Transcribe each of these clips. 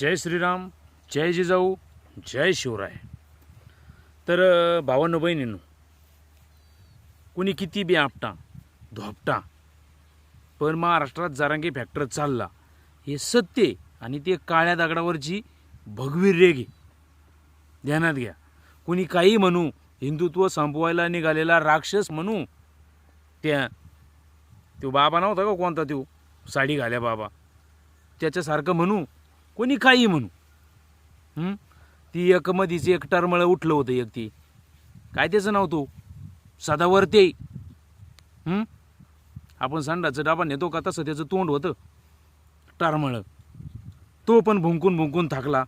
जय श्रीराम जय जिजाऊ जय शिवराय. तर अ, भावांनो बहिणींनो कुणी किती बी आपटा धोपटा पण महाराष्ट्रात जारांगी फॅक्टर चालला. हे सत्य आणि ते काळ्या दगडावरची भगवी रेग ध्यानात घ्या. कुणी काही म्हणू हिंदुत्व संपवायला निघालेला राक्षस म्हणू त्या तो बाबा नव्हता का कोणता तो? साडी घाल्या बाबा. त्याच्यासारखं म्हणू कोणी काही म्हणू? ती एक मधीच एक टरमळं उठलं होतं एक ती. काय त्याचं नाव तो? सदावर ते आपण संडाचं डाबा नेतो का तसं त्याचं तोंड होतं. टारमळं. तो पण भुंकून भुंकून थाकला.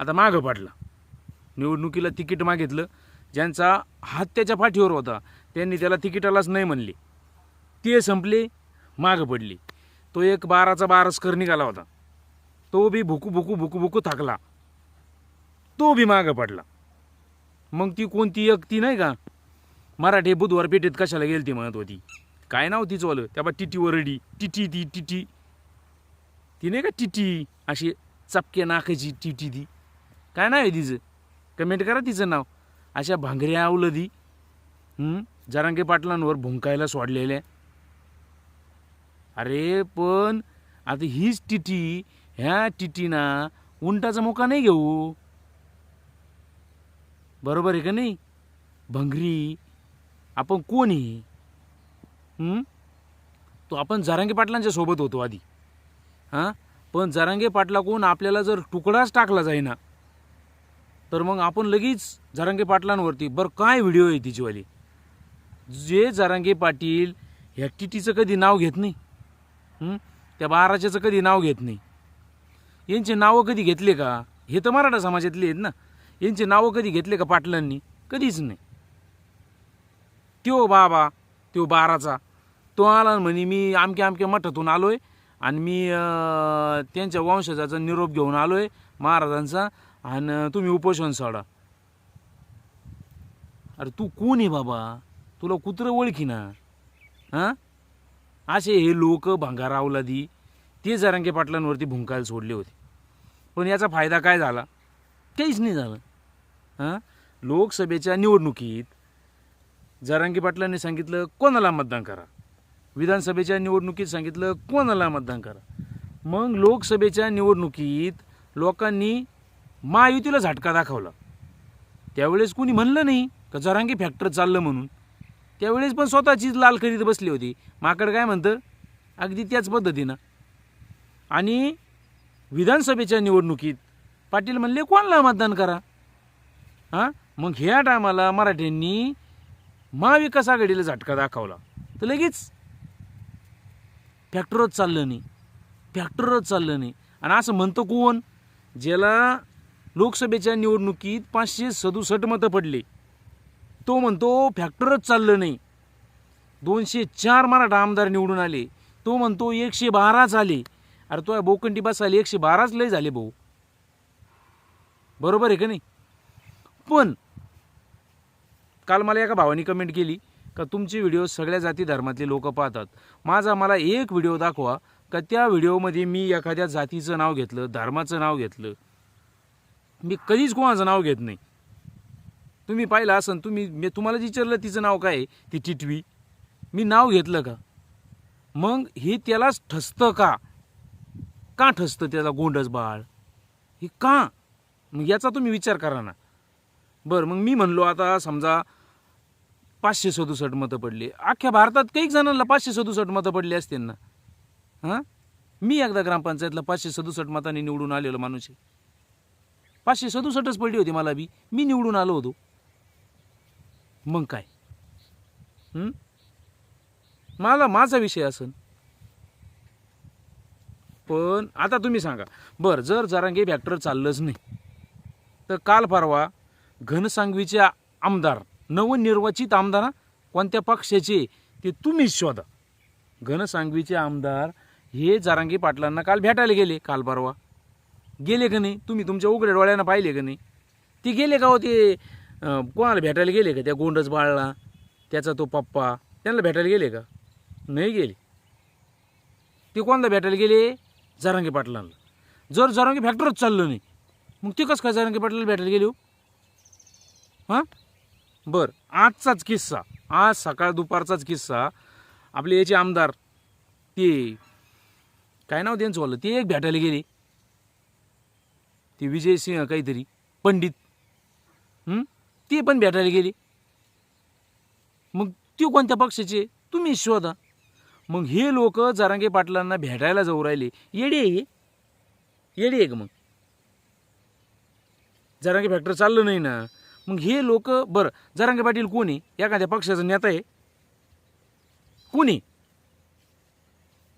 आता मागं पडला. निवडणुकीला तिकीट मागितलं. ज्यांचा हात त्याच्या पाठीवर होता त्यांनी त्याला तिकिटालाच नाही म्हणले. ते संपले मागं पडली. तो एक बाराचा बारसकर निघाला होता. तो बी भुकू भुकू भुकू भुकू थाकला. तो बी मागं पडला. मग ती कोणती एक ती नाही का? मराठी बुधवार पेठेत कशाला गेली ती म्हणत होती. काय नाव तिचं वालं? त्या बा टिटी वरडी. टिटी ती टिटी. ती नाही का टिटी? अशी चपके नाकाची टिटी ती. काय नाव आहे तिचं? कमेंट करा तिचं नाव. अशा भांगऱ्या अवलदी हं? जरांगे पाटलांवर भुंकायला सोडलेल्या. अरे पण आता हीच टिटी ह्या टिटीना उंटाचा मोका नाही घेऊ. बरोबर आहे का नाही? भंगरी आपण कोण आहे तो आपण जरांगे पाटलांच्या सोबत होतो आधी. हां? पण जरांगे पाटला कोण आपल्याला जर तुकडाच टाकला जाईना तर मग आपण लगेच जरांगे पाटलांवरती बरं काय व्हिडिओ आहे तिचीवाली? जे जरांगे पाटील ह्या टिटीचं कधी नाव घेत नाही त्या बाराच्याचं कधी नाव घेत नाही. यांचे नावं कधी घेतले का? हे तर मराठा समाजातले आहेत ना. यांचे नावं कधी घेतले का पाटलांनी? कधीच नाही. त्यो बाबा त्यो बाराचा. तो आला म्हणे मी आमक्या आमक्या मठातून आलो आहे आणि मी त्यांच्या वंशजाचा निरोप घेऊन आलो आहे महाराजांचा आणि तुम्ही उपोषण सोडा. अरे तू कोण आहे बाबा? तुला कुत्रं ओळखी ना हां? असे हे लोक भंगारावलादी ते जरांगे पाटलांवरती भुंकायला सोडले होते. पण याचा फायदा काय झाला? काहीच नाही झालं. हां? लोकसभेच्या निवडणुकीत जरांगे पाटलांनी सांगितलं कोणाला मतदान करा? विधानसभेच्या निवडणुकीत सांगितलं कोणाला मतदान करा? मग लोकसभेच्या निवडणुकीत लोकांनी महायुतीला झटका दाखवला. त्यावेळेस कुणी म्हणलं नाही का जरांगे फॅक्टर चाललं म्हणून? त्यावेळेस पण स्वतःचीच लाल करीत बसली होती. माकड काय म्हणतं? अगदी त्याच पद्धतीनं. आणि विधानसभेच्या निवडणुकीत पाटील म्हणले कोणाला मतदान करा? हां? मग ह्या टायमाला मराठ्यांनी महाविकास आघाडीला झटका दाखवला. तर लगेच फॅक्टरच चाललं नाही. फॅक्टरच चाललं नाही. आणि असं म्हणतो कोण? ज्याला लोकसभेच्या निवडणुकीत पाचशे सदुसष्ट मतं पडले तो म्हणतो फॅक्टरच चाललं नाही. दोनशे चार मराठा आमदार निवडून आले. तो म्हणतो एकशे बाराच आले अरे तो बोकंटी आली एकशे बाराच लय झाले भाऊ. बरोबर आहे का नाही? पण काल मला एका भावाने कमेंट केली का तुमचे व्हिडिओ सगळ्या जाती धर्मातले लोक पाहतात. माझा मला एक व्हिडिओ दाखवा का त्या व्हिडिओमध्ये मी एखाद्या जातीचं नाव घेतलं धर्माचं नाव घेतलं. मी कधीच कोणाचं नाव घेत नाही. तुम्ही पाहिलं असन तुम्ही मी तुम्हाला विचारलं तिचं नाव काय आहे? ती टिटवी. मी नाव घेतलं का? मग हे त्यालाच ठसतं का? का ठसतं त्याचा गोंडस बाळ. हे का? मग याचा तुम्ही विचार करा ना. बरं मग मी म्हणलो आता समजा पाचशे सदुसष्ट मतं पडली. अख्ख्या भारतात काही जणांना पाचशे सदुसष्ट मतं पडली असतील ना. हां? मी एकदा ग्रामपंचायतला पाचशे सदुसष्ट मतांनी निवडून आलेलो माणूस आहे. पाचशे सदुसष्टच पडली होती मला बी. मी निवडून आलो होतो. मग काय? मला माझा विषय असन. पण आता तुम्ही सांगा. बरं जर जरांगे फॅक्टर चाललंच नाही तर काल परवा घनसांगवीचे आमदार नवनिर्वाचित आमदार कोणत्या पक्षाचे ते तुम्हीच शोधा. घनसांगवीचे आमदार हे जारांगी पाटलांना काल भेटायला गेले काल परवा. गेले का नाही? तुम्ही तुमच्या उघड्या डोळ्यानं पाहिले का नाही? ते गेले का हो ते कोणाला भेटायला गेले का? त्या गोंडस बाळला त्याचा तो पप्पा त्यांना भेटायला गेले का? नाही गेले. ते कोणाला भेटायला गेले? जरंगी पाटलांना. जर जरांगी फॅक्टरच चाललं नाही मग ते कसं काय जरांगी पाटलाला भेटायला गेली हो? हां? बरं आजचाच किस्सा. आज सकाळ दुपारचाच किस्सा. आपले याचे आमदार ते काय नाव त्यांचं बोललं ते एक भेटायला गेले. ते विजय सिंह काहीतरी पंडित. ते पण भेटायला गेले. मग ते कोणत्या पक्षाचे? तुम्ही शोधा. मग हे लोक जरांगे पाटलांना भेटायला जाऊ राहिले. येडी आहे येडी आहे का मग? जरांगे फॅक्टर चाललं नाही ना. मग हे लोक बरं जरांगे पाटील कोणी एखाद्या पक्षाचा नेता आहे. कोणी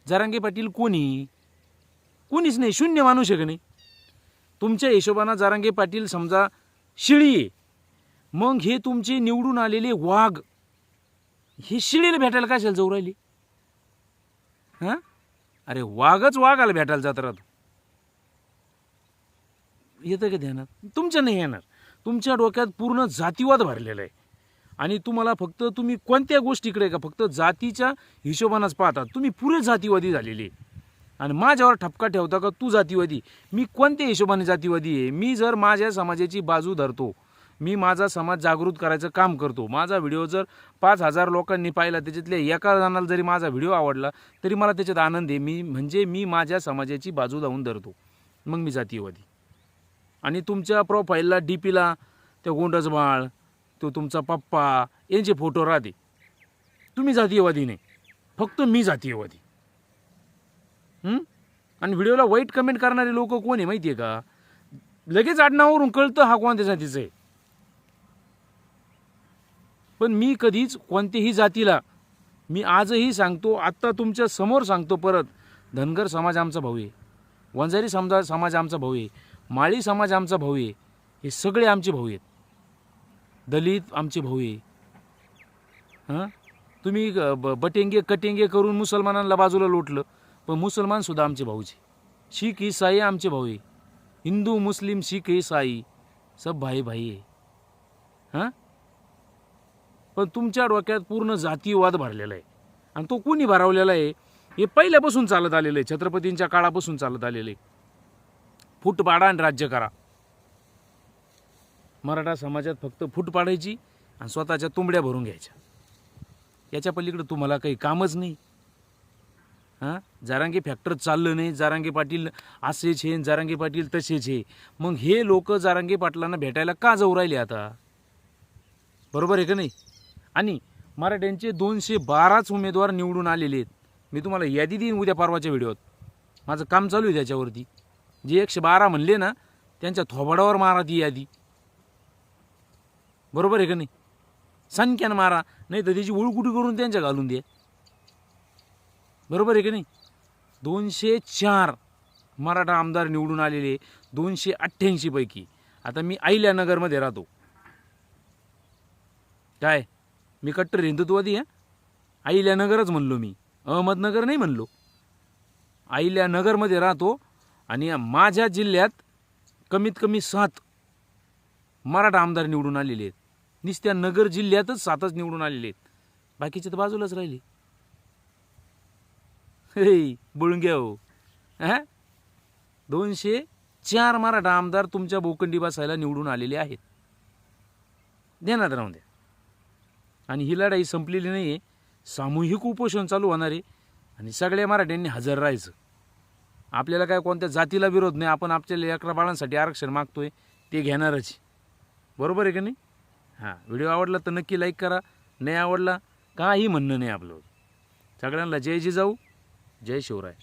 जरांगे पाटील कोणी कोणीच नाही. शून्य मानू आहे नाही? तुमच्या हिशोबानं जरांगे पाटील समजा शिळी आहे. मग हे तुमचे निवडून आलेले वाघ हे शिळीला भेटायला कशाला जाऊ राहिली? हां? अरे वाघच वाघाला भेटायला जात राहतो. येतं का ध्यानात? तुमच्या नाही येणार. तुमच्या डोक्यात पूर्ण जातीवाद भरलेला आहे. आणि तुम्हाला फक्त तुम्ही कोणत्या गोष्टीकडे का? फक्त जातीच्या हिशोबानंच पाहता. तुम्ही पुरे जातीवादी झालेले आहे. आणि माझ्यावर ठपका ठेवता का? तू जातीवादी. मी कोणत्या हिशोबाने जातीवादी आहे? मी जर माझ्या समाजाची बाजू धरतो मी माझा समाज जागृत करायचं काम करतो. माझा व्हिडिओ जर पाच हजार लोकांनी पाहिला त्याच्यातल्या एका जणाला जरी माझा व्हिडिओ आवडला तरी मला त्याच्यात आनंद आहे. मी म्हणजे मी माझ्या समाजाची बाजू लावून धरतो. मग मी जातीयवादी. आणि तुमच्या प्रोफाईलला डी पीला त्या गोंडस बाळ तो तुमचा पप्पा यांचे फोटो राहते. तुम्ही जातीयवादी नाही. फक्त मी जातीयवादी. आणि व्हिडिओला वाईट कमेंट करणारे लोक कोण आहे माहिती आहे का? लगेच आडनावरून कळतं हा कोणत्या जातीचं आहे. पण मी कधीच कोणत्याही जातीला मी आजही सांगतो आत्ता तुमच्यासमोर सांगतो परत धनगर समाज आमचा भाऊ आहे वंजारी समजा समाज आमचा भाऊ आहे माळी समाज आमचा भाऊ आहे हे सगळे आमचे भाऊ आहेत. दलित आमचे भाऊ आहे. हां? तुम्ही ब- बटेंगे कटेंगे करून मुसलमानांना बाजूला लोटलं पण मुसलमानसुद्धा आमचे भाऊचे. शीख ईसाई आमचे भाऊ आहे. हिंदू मुस्लिम शीख ईसाई सब भाई भाई आहे. हां? पण तुमच्या डोक्यात पूर्ण जातीयवाद भरलेला आहे. आणि तो कोणी भरवलेला आहे? हे पहिल्यापासून चालत आलेलं आहे. छत्रपतींच्या काळापासून चालत आलेलं आहे. फूट पाडा आणि राज्य करा. मराठा समाजात फक्त फूट पाडायची आणि स्वतःच्या तुंबड्या भरून घ्यायच्या. याच्या पलीकडे तुम्हाला काही कामच नाही. हां? जारांगे फॅक्टर चाललं नाही जारांगे पाटील असेच हे जारांगे पाटील तसेच हे. मग हे लोक जारांगे पाटलांना भेटायला का जाऊ राहिले आता? बरोबर आहे का नाही? आणि मराठ्यांचे दोनशे बाराच उमेदवार निवडून आलेले आहेत. मी तुम्हाला यादी देईन उद्या परवाच्या व्हिडिओत. माझं काम चालू आहे त्याच्यावरती. जे एकशे बारा म्हणले ना त्यांच्या थोबाडावर मारा ती यादी. बरोबर आहे का नाही? संख्यानं मारा नाही तर त्याची उळकुटी करून त्यांच्या घालून दे. बरोबर आहे का नाही? दोनशे चार मराठा आमदार निवडून आलेले दोनशे अठ्ठ्याऐंशीपैकी आता मी अहिल्यानगरमध्ये राहतो. काय? मी कट्टर हिंदुत्ववादी आहे. अहिल्यानगरच म्हणलो मी. अहमदनगर नाही म्हणलो. अहिल्यानगरमध्ये राहतो आणि माझ्या जिल्ह्यात कमीत कमी सात मराठा आमदार निवडून आलेले आहेत. नुसत्या नगर जिल्ह्यातच सातच निवडून आलेले आहेत. बाकीचे तर बाजूलाच राहिले. हे बोलून घ्या हो. हां दोनशे चार मराठा आमदार तुमच्या बोकंडी बसायला निवडून आलेले आहेत. ध्यानात राहून द्या. आणि ही लढाई संपलेली नाही आहे सामूहिक उपोषण चालू होणार आहे आणि सगळ्या मराठ्यांनी हजर राहायचं. आपल्याला काय कोणत्या जातीला विरोध नाही आपण आपल्या अकरा बाळांसाठी आरक्षण मागतो आहे ते घेणारच. बरोबर आहे का नाही? हां व्हिडिओ आवडला तर नक्की लाईक करा. नाही आवडला काही म्हणणं नाही आपलं. सगळ्यांना जय जिजाऊ जय शिवराय.